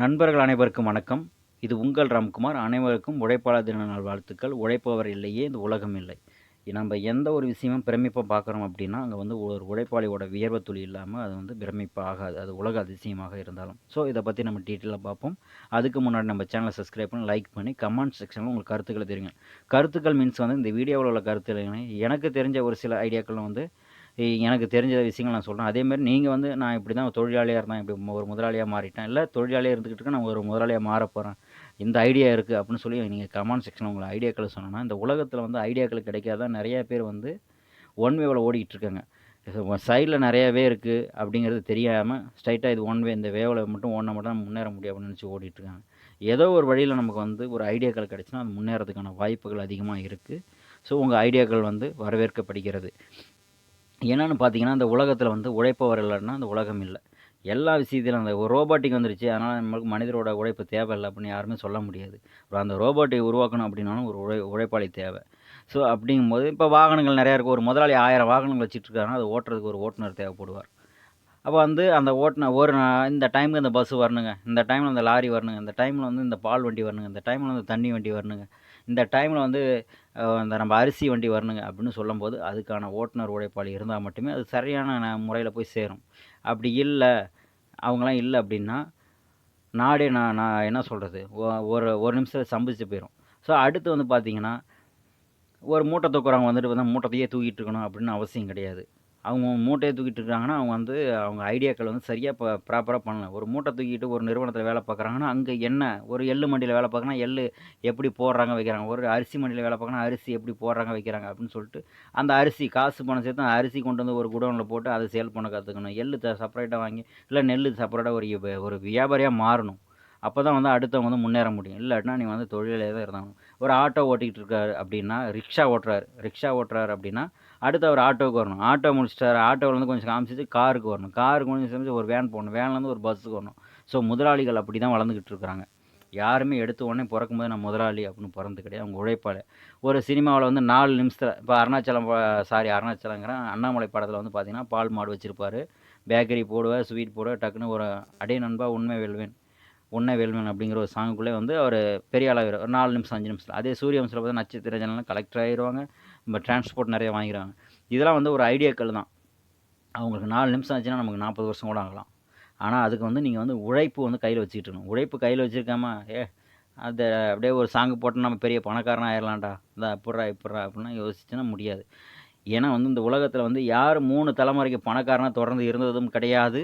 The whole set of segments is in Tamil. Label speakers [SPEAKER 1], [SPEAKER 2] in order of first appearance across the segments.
[SPEAKER 1] நண்பர்கள் அனைவருக்கும் வணக்கம். இது உங்கள் ராம்குமார். அனைவருக்கும் உழைப்பாளர் தின நாள் வாழ்த்துக்கள். உழைப்பவர் இல்லையே இந்த உலகம் இல்லை. நம்ம எந்த ஒரு விஷயமும் பிரமிப்பாக பார்க்குறோம் அப்படின்னா அங்கே வந்து ஒரு உழைப்பாளியோட வியர்வை துளி இல்லாமல் அது வந்து பிரமிப்பாக ஆகாது அது உலக அதிசயமாக இருந்தாலும். ஸோ இதை பற்றி நம்ம டீட்டெயிலாக பார்ப்போம். அதுக்கு முன்னாடி நம்ம சேனலை சப்ஸ்கிரைப் பண்ணி லைக் பண்ணி கமெண்ட் செக்ஷனில் உங்களுக்கு கருத்துக்களை தெரியுங்க கருத்துக்கள் மீன்ஸ் வந்து இந்த வீடியோவில் உள்ள கருத்துக்களை எனக்கு தெரிஞ்ச ஒரு சில ஐடியாக்கள் வந்து எனக்கு தெரிஞ்ச விஷயங்கள் நான் சொல்கிறேன் அதேமாதிரி நீங்கள் வந்து நான் இப்படி தான் தொழிலாளியாக இருந்தேன் இப்படி ஒரு முதலாளியாக மாறிட்டேன். இல்லை தொழிலாளியாக இருந்துக்கிட்டு இருக்கேன் நான் ஒரு முதலாளியாக மாற போகிறேன் இந்த ஐடியா இருக்குது அப்படின்னு சொல்லி நீங்கள் கமெண்ட் செக்ஷனில் உங்களை ஐடியாக்களை சொன்னோன்னா இந்த உலகத்தில் வந்து ஐடியாக்கள் கிடைக்காத? நிறையா பேர் வந்து ஒன் வேவில் ஓடிக்கிட்டு இருக்காங்க. சைடில் நிறையவே இருக்குது அப்படிங்கிறது தெரியாமல் ஸ்ட்ரைட்டாக இது ஒன் வே இந்த வேவில் மட்டும் ஓட மட்டும் முன்னேற முடியும் அப்படின்னு நினச்சி ஓடிட்டுருக்காங்க ஏதோ ஒரு வழியில் நமக்கு வந்து ஒரு ஐடியாக்கள் கிடச்சினா அது முன்னேறதுக்கான வாய்ப்புகள் அதிகமாக இருக்குது ஸோ உங்கள் ஐடியாக்கள் வந்து வரவேற்கப்படுகிறது. என்னென்னு பார்த்தீங்கன்னா அந்த உலகத்தில் வந்து உழைப்பவர் இல்லைன்னா அந்த உலகம் இல்லை. எல்லா விஷயத்திலும் அந்த ரோபோட்டிக் வந்துருச்சு. அதனால் நம்மளுக்கு மனிதரோட உழைப்பு தேவையில்லை அப்படின்னு யாருமே சொல்ல முடியாது. ஒரு அந்த ரோபோட்டை உருவாக்கணும் அப்படின்னாலும் ஒரு உழை உழைப்பாளி தேவை. ஸோ அப்படிங்கும்போது இப்போ வாகனங்கள் நிறையா இருக்குது ஒரு முதலாளி ஆயிரம் வாகனங்கள் வச்சுட்டு அது ஓட்டுறதுக்கு ஒரு ஓட்டுநர் தேவைப்படுவார். அப்போ வந்து அந்த ஓட்டுநர் ஒரு இந்த டைமுக்கு இந்த பஸ் வரணுங்க. இந்த டைமில் இந்த லாரி வரணுங்க. இந்த டைமில் வந்து இந்த பால் வண்டி வரணுங்க. இந்த டைமில் வந்து தண்ணி வண்டி வரணுங்க. இந்த டைமில் வந்து இந்த நம்ம அரிசி வண்டி வரணுங்க அப்படின்னு சொல்லும்போது அதுக்கான ஓட்டுநர் உழைப்பாளி இருந்தால் மட்டுமே அது சரியான முறையில் போய் சேரும். அப்படி இல்லை அவங்களாம் இல்லை அப்படின்னா நாடே நான் நான் என்ன சொல்கிறது ஒரு ஒரு நிமிஷத்தில் சம்பிச்சு போயிடும் ஸோ அடுத்து வந்து பார்த்திங்கன்னா ஒரு மூட்டை தூக்குறவங்க வந்துட்டு வந்து மூட்டத்தையே தூக்கிட்டு இருக்கணும் அப்படின்னு அவசியம் கிடையாது. அவங்க மூட்டையை தூக்கிட்டு இருக்காங்கன்னா அவங்க வந்து அவங்க ஐடியாக்கள் வந்து சரியாக இப்போ ப்ராப்பராக பண்ணல. ஒரு மூட்டை தூக்கிட்டு ஒரு நிறுவனத்தில் வேலை பார்க்குறாங்கன்னா அங்கே என்ன ஒரு எள்ளு மண்டியில் வேலை பார்க்கணும் எள்ளு எப்படி போடுறாங்க வைக்கிறாங்க. ஒரு அரிசி மண்டியில் வேலை பார்க்கணும் அரிசி எப்படி போடுறாங்க வைக்கிறாங்க அப்படின்னு சொல்லிட்டு அந்த அரிசி காசு பணம் சேர்த்து அந்த அரிசி கொண்டு வந்து ஒரு குடோனில் போட்டு அதை சேல் பண்ண கற்றுக்கணும் எள்ளு செப்பரேட்டாக வாங்கி இல்லை நெல் செப்பரேட்டாக ஒரு ஒரு வியாபாரியாக மாறணும். அப்போ தான் வந்து அடுத்தவங்க வந்து முன்னேற முடியும். இல்லாட்டினா நீ வந்து தொழிலே தான் இருந்தாங்க ஒரு ஆட்டோ ஓட்டிக்கிட்டு இருக்காரு அப்படின்னா ரிக்ஷா ஓட்டுறாரு. ரிக்ஷா ஓட்டுறாரு அப்படின்னா அடுத்து அவர் ஆட்டோவுக்கு வரணும். ஆட்டோ முடிச்சிட்டாரு. ஆட்டோவில் வந்து கொஞ்சம் காமிச்சிட்டு காருக்கு வரணும். காருக்கு கொஞ்சம் செஞ்சு ஒரு வேன் போகணும் வேன்லேருந்து ஒரு பஸ்ஸுக்கு வரணும். ஸோ முதலாளிகள் அப்படி தான் வளர்ந்துக்கிட்டு இருக்கிறாங்க யாருமே எடுத்த உடனே பிறக்கும்போது நான் முதலாளி அப்படின்னு பிறந்து கிடையாது. அவங்க உழைப்பால் ஒரு சினிமாவில் வந்து நாலு நிமிஷத்தில் இப்போ அருணாச்சலம் சாரி அருணாச்சலங்கிறேன் அண்ணாமலை படத்தில் வந்து பார்த்தீங்கன்னா பால் மாடு வச்சுருப்பாரு. பேக்கரி போடுவேன் ஸ்வீட் போடுவேன் டக்குன்னு ஒரு அடே நண்பா உண்மை வெல்வேன். உன்னை வேல்மன் அப்படிங்கிற ஒரு சாங்குக்குள்ளே வந்து அவர் பெரிய அளவில் ஒரு நாலு நிமிஷம் அஞ்சு நிமிஷத்தில். அதே சூரிய வம்சத்தில் பார்த்தா நட்சத்திர ஜனலாம் கலெக்டர் ஆகிடுவாங்க நம்ம டிரான்ஸ்போர்ட் நிறைய வாங்கிடுவாங்க. இதெல்லாம் வந்து ஒரு ஐடியாக்கள் தான். அவங்களுக்கு நாலு நிமிஷம் ஆச்சுன்னா நமக்கு நாற்பது வருஷம் கூட ஆகலாம். ஆனால் அதுக்கு வந்து நீங்கள் வந்து உழைப்பு வந்து கையில் வச்சுக்கிட்டு இருக்கணும். உழைப்பு கையில் வச்சுருக்காம ஏ அது அப்படியே ஒரு சாங்கு போட்டு நம்ம பெரிய பணக்காரனா ஆயிடலாம்டா. இந்த அப்படிறா இப்பட்றா அப்படின்னா யோசிச்சுன்னா முடியாது. ஏன்னா வந்து இந்த உலகத்தில் வந்து யார் மூணு தலைமுறைக்கு பணக்காரனாக தொடர்ந்து இருந்ததும் கிடையாது.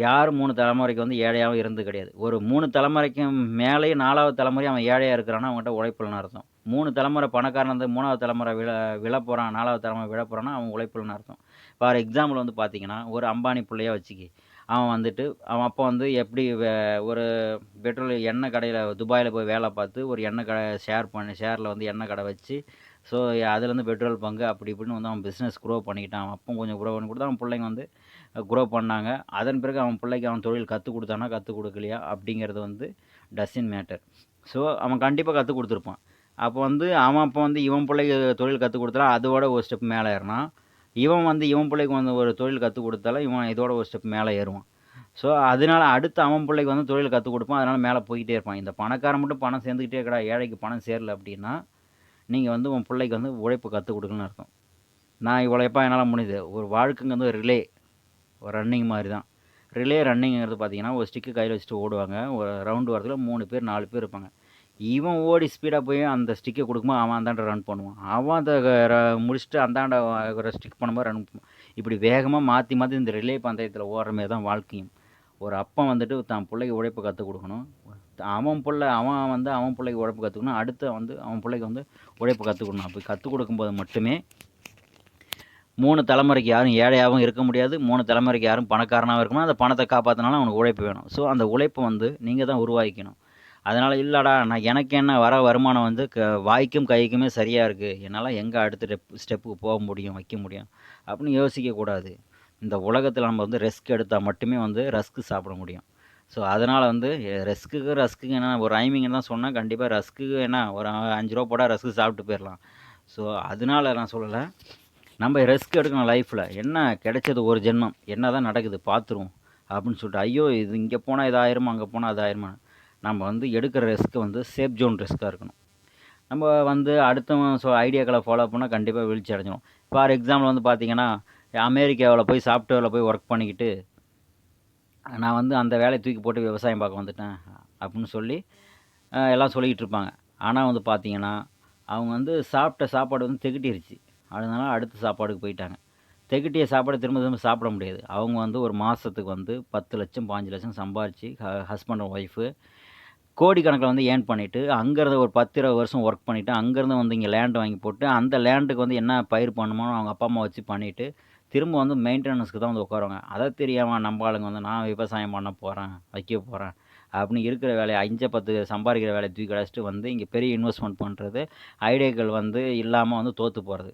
[SPEAKER 1] யாரும் மூணு தலைமுறைக்கு வந்து ஏழையாகவும் இருந்து கிடையாது. ஒரு மூணு தலைமுறைக்கும் மேலேயே நாலாவது தலைமுறை அவன் ஏழையாக இருக்கிறான்னா அவன்கிட்ட உழைப்புலன்னு அர்த்தம். மூணு தலைமுறை பணக்காரன் வந்து மூணாவது தலைமுறை விழ விழ போகிறான் நாலாவது தலைமுறை விழ போகிறான்னா அவன் உழைப்புலன்னு அர்த்தம். ஃபார் எக்ஸாம்பிள் வந்து பார்த்தீங்கன்னா ஒரு அம்பானி பிள்ளையாக வச்சுக்கி அவன் வந்துட்டு அவன் அப்போ வந்து எப்படி வே- ஒரு பெட்ரோல் எண்ணெய் கடையில் துபாயில் போய் வேலை பார்த்து ஒரு எண்ணெய் கடை ஷேர் பண்ணி ஷேரில் வந்து எண்ணெய் கடை வச்சு ஸோ அதுலேருந்து பெட்ரோல் பங்கு அப்படி இப்படின்னு வந்து அவன் பிஸ்னஸ் க்ரோ பண்ணிக்கிட்டான். அவன் அப்போ கொஞ்சம் க்ரோ பண்ணி கொடுத்தா அவன் பிள்ளைங்க வந்து குரோ பண்ணாங்க. அதன் பிறகு அவன் பிள்ளைக்கு அவன் தொழில் கற்றுக் கொடுத்தானா கற்றுக் கொடுக்கலையா? அப்படிங்கிறது வந்து டசின் மேட்டர் ஸோ அவன் கண்டிப்பாக கற்றுக் கொடுத்துருப்பான். அப்போ வந்து அவன் அப்போ வந்து இவன் பிள்ளைக்கு தொழில் கற்றுக் கொடுத்தா அதோட ஒரு ஸ்டெப் மேலே ஏறினான். இவன் வந்து இவன் பிள்ளைக்கு வந்து ஒரு தொழில் கற்றுக் கொடுத்தாலும் இவன் இதோட ஒரு ஸ்டெப் மேலே ஏறுவான். ஸோ அதனால அடுத்து அவன் பிள்ளைக்கு வந்து தொழில் கற்றுக் கொடுப்பான். அதனால் மேலே போய்கிட்டே இருப்பான். இந்த பணக்காரன் மட்டும் பணம் சேர்ந்துக்கிட்டே இருக்கடா ஏழைக்கு பணம் சேரல அப்படின்னா நீங்கள் வந்து உன் பிள்ளைக்கு வந்து உழைப்பு கற்றுக் கொடுக்கணும்னு அர்த்தம். நான் இவ்வளோப்பா என்னால் முடியுது? ஒரு வாழ்க்கைங்க வந்து ஒரு ரிலே ஒரு ரன்னிங் மாதிரி தான். ரிலே ரன்னிங்கிறது பார்த்தீங்கன்னா ஒரு ஸ்டிக்கு கையில் வச்சுட்டு ஓடுவாங்க. ஒரு ரவுண்டு வரதுல மூணு பேர் நாலு பேர் இருப்பாங்க. இவன் ஓடி ஸ்பீடாக போய் அந்த ஸ்டிக்கை கொடுக்கும்போது அவன் அந்தாண்ட ரன் பண்ணுவான். அவன் அதை ர- முடிச்சுட்டு அந்தாண்ட ஒரு ஸ்டிக் பண்ணும்போது ரன் பண்ணுவான். இப்படி வேகமாக மாற்றி மாற்றி இந்த ரிலே பந்தயத்தில் ஓடுற மாதிரி தான் வாழ்க்கையும். ஒரு அப்பா வந்துட்டு தான் பிள்ளைக்கு உழைப்பு கற்றுக் கொடுக்கணும். அவன் பிள்ளை அவன் வந்து அவன் பிள்ளைக்கு உழைப்பு கற்றுக்கணும் அடுத்து வந்து அவன் பிள்ளைக்கு வந்து உழைப்பு கற்றுக் கொடுக்கணும். அப்படி கற்றுக் கொடுக்கும்போது மட்டுமே மூணு தலைமுறைக்கு யாரும் ஏழையாகவும் இருக்க முடியாது. மூணு தலைமுறைக்கு யாரும் பணக்காரனாகவும் இருக்கணும் அந்த பணத்தை காப்பாற்றினாலும் அவனுக்கு உழைப்பு வேணும். ஸோ அந்த உழைப்பை வந்து நீங்கள் தான் உருவாக்கிக்கணும். அதனால் இல்லைடா நான் எனக்கு என்ன வர வருமானம் வந்து க வாய்க்கும் கைக்குமே சரியாக இருக்குது என்னால் எங்கே அடுத்த ஸ்டெப் ஸ்டெப்புக்கு போக முடியும் வைக்க முடியும்? அப்படின்னு யோசிக்கக்கூடாது இந்த உலகத்தில் நம்ம வந்து ரெஸ்க் எடுத்தால் மட்டுமே வந்து ரஸ்க்கு சாப்பிட முடியும். ஸோ அதனால் வந்து ரெஸ்க்குக்கு ரஸ்க்குக்கு என்ன ஒரு ரைமிங் தான் சொன்னால் கண்டிப்பாக ரஸ்க்குக்கு என்ன ஒரு அஞ்சு ரூபா போட்டால் ரஸ்க்கு சாப்பிட்டு போயிடலாம். ஸோ அதனால நான் சொல்லலை. நம்ம ரிஸ்க் எடுக்கணும் லைஃப்பில் என்ன கிடைச்சது ஒரு ஜென்மம்? என்ன தான் நடக்குது? பார்த்துருவோம். அப்படின்னு சொல்லிட்டு ஐயோ இது இங்கே போனால் இதாயிருமா அங்கே போனால் இதாயிருமா ஆயிருமா? நம்ம வந்து எடுக்கிற ரிஸ்க்கு வந்து சேஃப் ஜோன் ரிஸ்க்காக இருக்கணும். நம்ம வந்து அடுத்த ஸோ ஐடியாக்களை ஃபாலோ பண்ணால் கண்டிப்பாக வீழ்ச்சி அடைஞ்சிடும் ஃபார் எக்ஸாம்பிள் வந்து பார்த்தீங்கன்னா அமெரிக்காவில் போய் சாஃப்ட்வேரில் போய் ஒர்க் பண்ணிக்கிட்டு நான் வந்து அந்த வேலையை தூக்கி போட்டு விவசாயம் பார்க்க வந்துட்டேன் அப்படின்னு சொல்லி எல்லாம் சொல்லிக்கிட்டு இருப்பாங்க. ஆனால் வந்து பார்த்திங்கன்னா அவங்க வந்து சாப்பிட்ட சாப்பாடு வந்து திகட்டிருச்சு. அதனால அடுத்த சாப்பாடுக்கு போயிட்டாங்க. திகட்டிய சாப்பாடு திரும்ப திரும்ப சாப்பிட முடியாது. அவங்க வந்து ஒரு மாதத்துக்கு வந்து பத்து லட்சம் பாஞ்சு லட்சம் சம்பாரித்து ஹஸ்பண்ட் ஒய்ஃபு கோடிக்கணக்கில் வந்து ஏர்ன் பண்ணிவிட்டு அங்கேருந்து ஒரு பத்து இருபது வருஷம் ஒர்க் பண்ணிவிட்டு அங்கேருந்து வந்து இங்கே லேண்ட் வாங்கி போட்டு அந்த லேண்டுக்கு வந்து என்ன பயிர் பண்ணணுமோ அவங்க அப்பா அம்மா வச்சு பண்ணிவிட்டு திரும்ப வந்து மெயின்டெனன்ஸ்க்கு தான் வந்து உட்காருவாங்க. அதை தெரியாமல் நம்ம ஆளுங்க வந்து நான் விவசாயம் பண்ண போகிறேன் வைக்க போகிறேன் அப்படின்னு இருக்கிற வேலையை அஞ்சு பத்து சம்பாதிக்கிற வேலையை தூக்கி கிடச்சிட்டு வந்து இங்கே பெரிய இன்வெஸ்ட்மெண்ட் பண்ணுறது ஐடியாக்கள் வந்து இல்லாமல் வந்து தோற்று போகிறது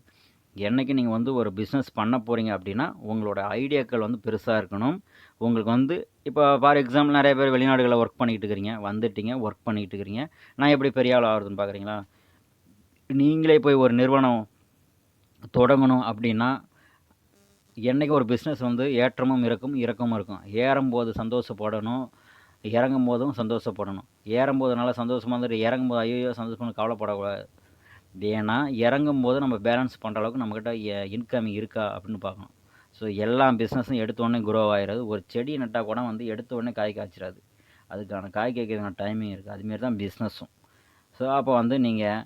[SPEAKER 1] என்னைக்கு நீங்கள் வந்து ஒரு பிஸ்னஸ் பண்ண போகிறீங்க அப்படின்னா உங்களோட ஐடியாக்கள் வந்து பெருசாக இருக்கணும். உங்களுக்கு வந்து இப்போ ஃபார் எக்ஸாம்பிள் நிறைய பேர் வெளிநாடுகளில் ஒர்க் பண்ணிக்கிட்டு இருக்கிறீங்க வந்துட்டீங்க ஒர்க் பண்ணிகிட்டு இருக்கிறீங்க. நான் எப்படி பெரிய ஆள் ஆகுதுன்னு பார்க்குறீங்களா நீங்களே போய் ஒரு நிறுவனம் தொடங்கணும் அப்படின்னா என்றைக்கு ஒரு பிஸ்னஸ் வந்து ஏற்றமும் இருக்கும் இறக்கமும் இருக்கும். ஏறும்போது சந்தோஷப்படணும் இறங்கும் போதும் சந்தோஷப்படணும். ஏறும்போது நல்லா சந்தோஷமாக இருந்துட்டு இறங்கும்போது ஐயோ சந்தோஷமாக கவலைப்படக்கூடாது. ஏன்னா இறங்கும் போது நம்ம பேலன்ஸ் பண்ணுற அளவுக்கு நம்மக்கிட்ட இன்கமிங் இருக்கா அப்படின்னு பார்க்கணும். ஸோ எல்லா பிஸ்னஸும் எடுத்தோடனே குரோ ஆயிடாது ஒரு செடி நட்டால் கூட வந்து எடுத்தோடனே காய் காய்ச்சிடாது அதுக்கான காய் காய்க்கிறதுக்கான டைமிங் இருக்குது அதுமாரி தான் பிஸ்னஸும் ஸோ அப்போ வந்து நீங்கள்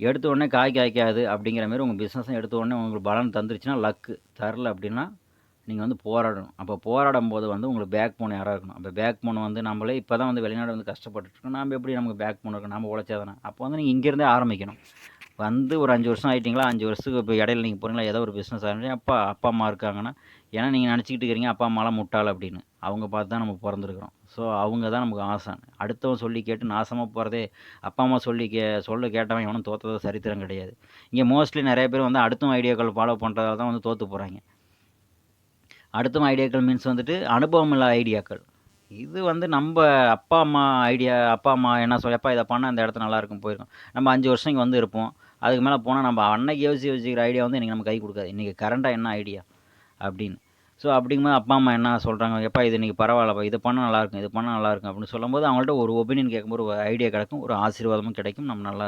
[SPEAKER 1] எடுத்த உடனே காய் காய்க்காது அப்படிங்கிற மாதிரி உங்கள் பிஸ்னஸும் எடுத்த உடனே உங்களுக்கு பலன் தந்துருச்சுன்னா லக்கு தரல அப்படின்னா நீங்கள் வந்து போராடணும். அப்போ போராடும் போது வந்து உங்களுக்கு பேக் போன் யாராக இருக்கணும். அப்போ பேக் போன் வந்து நம்மளே இப்போ தான் வந்து வெளிநாடு வந்து கஷ்டப்பட்டுருக்கோம் நம்ம எப்படி நமக்கு பேக் போன் இருக்கணும் நம்ம உழைச்சாதானே அப்போ வந்து நீங்கள் இங்கேருந்தே ஆரம்பிக்கணும். வந்து ஒரு அஞ்சு வருஷம் ஆகிட்டிங்களா அஞ்சு வருஷத்துக்கு இப்போ இடையில நீங்கள் போகிறீங்களா ஏதோ ஒரு பிஸ்னஸ் ஆரம்பிச்சு அப்பா அப்பா அம்மா இருக்காங்கன்னா ஏன்னா நீங்கள் நினச்சிக்கிட்டு இருக்கிறீங்க அப்பா அம்மாலாம் முட்டாள் அப்படின்னு. அவங்க பார்த்து தான் நம்ம பிறந்திருக்கிறோம். ஸோ அவங்க தான் நமக்கு ஆசை அடுத்தவன் சொல்லி கேட்டு நாசமாக போகிறதே அப்பா அம்மா சொல்லி கே சொல்ல கேட்டவன் எவனும் தோற்றதோ சரித்திரம் கிடையாது. இங்கே மோஸ்ட்லி நிறைய பேர் வந்து அடுத்தவன் ஐடியாக்கள் ஃபாலோ பண்ணுறதால தான் வந்து தோற்று போகிறாங்க அடுத்தவங்க ஐடியாக்கள் மீன்ஸ் வந்துட்டு அனுபவம் இல்லாத ஐடியாக்கள். இது வந்து நம்ம அப்பா அம்மா ஐடியா அப்பா அம்மா என்ன சொல்லி அப்பா இதை பண்ணால் அந்த இடத்துல நல்லா இருக்கும் போயிருக்கோம். நம்ம அஞ்சு வருஷம் இங்கே வந்து இருப்போம். அதுக்கு மேலே போனால் நம்ம அன்னைக்கு யோசிச்சு யோசிக்கிற ஐடியா வந்து இன்றைக்கி நம்ம கை கொடுக்காது. இன்றைக்கி கரண்ட்டாக என்ன ஐடியா? அப்படின்னு. ஸோ அப்படிங்கும்போது அப்பா அம்மா என்ன சொல்கிறாங்க எப்பா இது இன்றைக்கி பரவாயில்லப்பா. இது பண்ணால் நல்லாயிருக்கும் இது பண்ணால் நல்லாயிருக்கும் அப்படின்னு சொல்லும்போது அவங்கள்ட்ட ஒரு ஒப்பீனியன் கேட்கும்போது ஒரு ஐடியா கிடைக்கும். ஒரு ஆசீர்வாதமும் கிடைக்கும். நம்ம நல்லா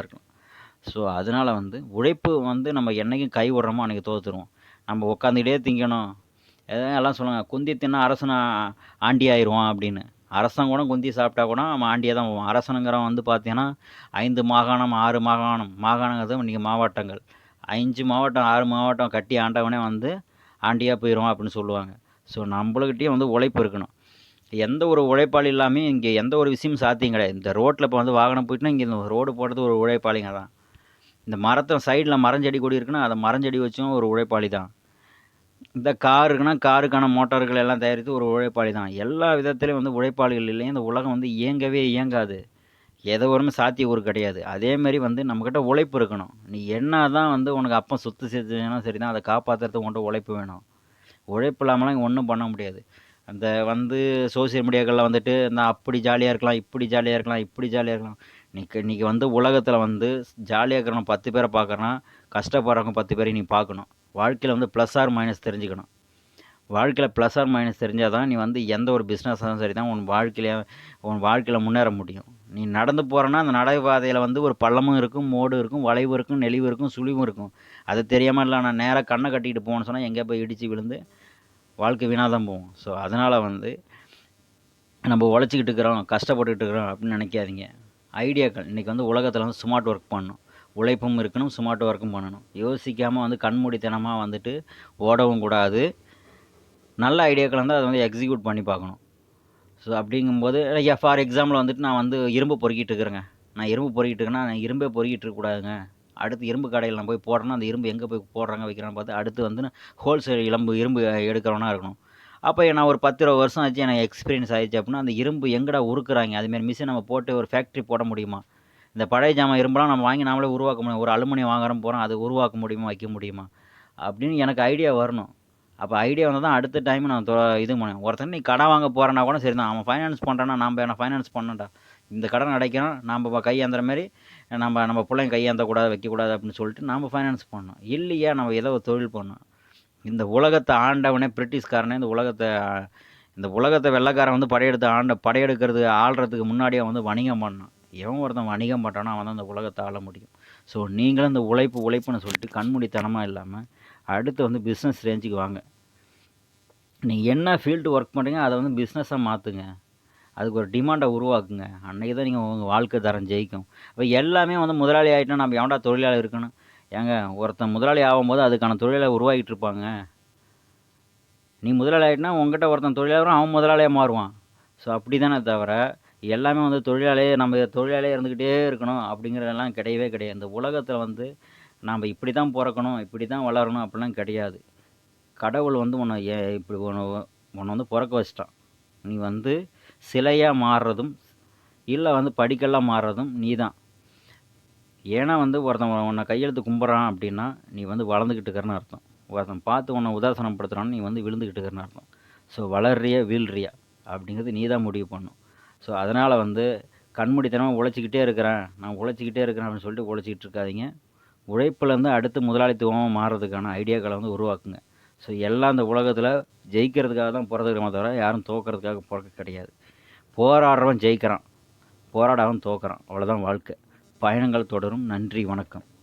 [SPEAKER 1] ஸோ அதனால் வந்து உழைப்பு வந்து நம்ம என்றைக்கும் கை விடுறோமோ அன்றைக்கி தோற்றுருவோம் நம்ம உட்காந்துக்கிட்டே திங்கணும். எல்லாம் சொல்லுவாங்க குந்தி தின்னா அரசனா ஆண்டி ஆயிடுவான் அப்படின்னு. அரசன் கூட குந்தி சாப்பிட்டா கூட அவன் ஆண்டியாக தான் போவான். அரசனுங்கிறவன் வந்து பார்த்தீங்கன்னா ஐந்து மாகாணம் ஆறு மாகாணம். மாகாணங்கிறது இன்றைக்கி மாவட்டங்கள். அஞ்சு மாவட்டம் ஆறு மாவட்டம் கட்டி ஆண்டவனே வந்து ஆண்டியாக போயிடுவான் அப்படின்னு சொல்லுவாங்க. ஸோ நம்மளுக்கிட்டேயும் வந்து உழைப்பு இருக்கணும். எந்த ஒரு உழைப்பாளி இல்லாமல் இங்கே எந்த ஒரு விஷயமும் சாத்தியம் கிடையாது. இந்த ரோட்டில் இப்போ வந்து வாகனம் போயிட்டுனா இங்கே இந்த ரோடு போடுறது ஒரு உழைப்பாளிங்க தான். இந்த மரத்தை சைடில் மரஞ்செடி கொடி இருக்குன்னா அதை மரஞ்செடி வச்சும் ஒரு உழைப்பாளி தான். இந்த காருக்குன்னா காருக்கான மோட்டார்கள் எல்லாம் தயாரித்து ஒரு உழைப்பாளி தான். எல்லா விதத்துலேயும் வந்து உழைப்பாளிகள் இல்லையும் இந்த உலகம் வந்து இயங்கவே இயங்காது. எதை ஒருமே சாத்திய ஊர் கிடையாது. அதேமாரி வந்து நம்மக்கிட்ட உழைப்பு இருக்கணும். நீ என்ன தான் வந்து உனக்கு அப்போ சொத்து சேர்த்துனா சரி தான் அதை காப்பாற்றுறதுக்கு உன்கிட்ட உழைப்பு வேணும். உழைப்பு இல்லாமலாம் ஒன்றும் பண்ண முடியாது. அந்த வந்து சோசியல் மீடியாக்களில் வந்துட்டு இந்த அப்படி ஜாலியாக இருக்கலாம் இப்படி ஜாலியாக இருக்கலாம் இப்படி ஜாலியாக இருக்கலாம். இன்னைக்கு இன்றைக்கி வந்து உலகத்தில் வந்து ஜாலியாக இருக்கிறவங்க பத்து பேரை பார்க்குறனா கஷ்டப்படுறவங்க பத்து பேரையும் நீ பார்க்கணும். வாழ்க்கையில் வந்து ப்ளஸ் ஆர் மைனஸ் தெரிஞ்சுக்கணும். வாழ்க்கையில் ப்ளஸ் ஆர் மைனஸ் தெரிஞ்சால் தான் நீ வந்து எந்த ஒரு பிஸ்னஸாகவும் சரி தான் உன் வாழ்க்கையில உன் வாழ்க்கையில் முன்னேற முடியும். நீ நடந்து போகிறேன்னா அந்த நடைபாதையில் வந்து ஒரு பள்ளமும் இருக்கும் மோடும் இருக்கும் வளைவு இருக்கும் நெளிவு இருக்கும் சுழிவும் இருக்கும். அது தெரியாமல் இல்லை நான் நேராக கண்ணை கட்டிக்கிட்டு போகணும்னு சொன்னால் எங்கேயா போய் இடித்து விழுந்து வாழ்க்கை வீணாக தான் போகும். ஸோ அதனால் வந்து நம்ம உழைச்சிக்கிட்டு இருக்கிறோம் கஷ்டப்பட்டுக்கிட்டு இருக்கிறோம் அப்படின்னு நினைக்காதீங்க. ஐடியாக்கள் இன்றைக்கி வந்து உலகத்தில் வந்து ஸ்மார்ட் ஒர்க் பண்ணணும். உழைப்பும் இருக்கணும் ஸ்மார்ட் ஒர்க்கும் பண்ணணும். யோசிக்காமல் வந்து கண்மூடித்தனமாக வந்துட்டு ஓடவும் கூடாது. நல்ல ஐடியாக்கள் வந்து அதை வந்து எக்ஸிக்யூட் பண்ணி பார்க்கணும். ஸோ அப்படிங்கும்போது ஃபார் எக்ஸாம்பிள் வந்துட்டு நான் வந்து இரும்பு பொறுக்கிட்டு இருக்கிறேங்க. நான் இரும்பு பொறுக்கிட்டு இருக்கேன்னா நான் இரும்பே பொறுக்கிட்டு இருக்கக்கூடாதுங்க. அடுத்து இரும்பு கடையில் நான் போய் போடுறேன்னா அந்த இரும்பு எங்கே போய் போடுறாங்க வைக்கிறான்னு பார்த்து அடுத்து வந்து ஹோல்சேல் இளம்பு இரும்பு எடுக்கிறவனா இருக்கணும். அப்போ நான் ஒரு பத்து இருபது வருஷம் ஆச்சு எனக்கு எக்ஸ்பீரியன்ஸ் ஆயிடுச்சு அப்படின்னா அந்த இரும்பு எங்கடா உருக்குறாங்க? அதுமாரி மிஷின் நம்ம போட்டு ஒரு ஃபேக்ட்ரி போட முடியுமா? இந்த பழைய ஜாமான் இரும்பெல்லாம் நம்ம வாங்கி நாமளே உருவாக்க முடியும். ஒரு அலுமினியம் வாங்குறோம் போகிறோம் அது உருவாக்க முடியுமா வைக்க முடியுமா? அப்படின்னு எனக்கு ஐடியா வரணும். அப்போ ஐடியா வந்தால் தான் அடுத்த டைம் நான் தொ- இது பண்ணுவேன். ஒருத்தன் நீ கடன் வாங்க போகிறேன்னா கூட சரி தான் அவன் ஃபைனான்ஸ் பண்ணுறான்னா நம்ம என்ன ஃபைனான்ஸ் பண்ணண்டா இந்த கடன் அடைக்கிறோம் நம்ம கையாந்துற மாதிரி நம்ம நம்ம பிள்ளைங்க கையாந்தக்கூடாது வைக்கக்கூடாது அப்படின்னு சொல்லிட்டு நாம் ஃபைனான்ஸ் பண்ணோம் இல்லையா நம்ம ஏதோ ஒரு தொழில் பண்ணோம் இந்த உலகத்தை ஆண்டவனே பிரிட்டிஷ்காரனே இந்த உலகத்தை இந்த உலகத்தை வெள்ளைக்காரன் வந்து படையெடுத்து ஆண்ட படையெடுக்கிறது ஆள்றதுக்கு முன்னாடியே வந்து வணிகம் பண்ணான் எவன் ஒருத்தன் வணிகம் பண்ணுறானோ அவன் தான் அந்த உலகத்தை ஆள முடியும். ஸோ நீங்களும் இந்த உழைப்பு உழைப்புன்னு சொல்லிட்டு கண்மூடித்தனமாக இல்லாமல் அடுத்து வந்து பிஸ்னஸ் ரேஞ்சுக்கு வாங்க. நீங்கள் என்ன ஃபீல்டு ஒர்க் பண்ணுறீங்க அதை வந்து பிஸ்னஸாக மாற்றுங்க அதுக்கு ஒரு டிமாண்டை உருவாக்குங்க. அன்றைக்கி தான் நீங்கள் உங்கள் வாழ்க்கை தரம் ஜெயிக்கும். இப்போ எல்லாமே வந்து முதலாளி ஆகிட்டா நம்ம எவன்டா தொழிலாளி இருக்கணும்? ஏங்க ஒருத்தன் முதலாளி ஆகும்போது அதுக்கான தொழிலை உருவாக்கிட்டு இருப்பாங்க. நீ முதலாளி ஆகிட்டுனா உங்ககிட்ட ஒருத்தன் தொழிலாளரும் அவன் முதலாளியாக மாறுவான். ஸோ அப்படி தானே தவிர எல்லாமே வந்து தொழிலாளியே நம்ம தொழிலாளியே இருந்துக்கிட்டே இருக்கணும் அப்படிங்கிறதெல்லாம் கிடையவே கிடையாது. இந்த உலகத்தில் வந்து நாம் இப்படி தான் பிறக்கணும் இப்படி தான் வளரணும் அப்படிலாம் கிடையாது. கடவுள் வந்து உன்னை ஏ இப்படி உன்னை உன்னை வந்து பிறக்க வச்சிட்டான். நீ வந்து சிலையாக மாறுறதும் இல்லை வந்து படிக்கல்லாம் மாறுறதும் நீ தான் ஏன்னா வந்து ஒருத்தன் உன்னை கையெழுத்து கும்பிட்றான் அப்படின்னா நீ வந்து வளர்ந்துக்கிட்டு இருக்கிறன்னு அர்த்தம். ஒருத்தன் பார்த்து உன்னை உதாசனப்படுத்துகிறான்னு நீ வந்து விழுந்துக்கிட்டு இருக்கிறன்னு அர்த்தம். ஸோ வளர்றியா வீழ்றியா அப்படிங்கிறது நீ தான் முடிவு பண்ணும். ஸோ அதனால் வந்து கண்மூடித்தனமாக உழைச்சிக்கிட்டே இருக்கிறேன். நான் உழைச்சிக்கிட்டே இருக்கிறேன் அப்படின்னு சொல்லிட்டு உழைச்சிக்கிட்டு இருக்காதீங்க. உழைப்புலேருந்து அடுத்து முதலாளித்துவமாக மாறுறதுக்கான ஐடியாக்களை வந்து உருவாக்குங்க. ஸோ எல்லாம் இந்த உலகத்தில் ஜெயிக்கிறதுக்காக தான் பிறந்துக்கிறோமே தவிர யாரும் தோக்கிறதுக்காக பிறக்க கிடையாது. போராடுறவன் ஜெயிக்கிறான். போராடாதவன் தோக்கிறான். அவ்வளோதான் வாழ்க்கை. பயணங்கள் தொடரும். நன்றி. வணக்கம்.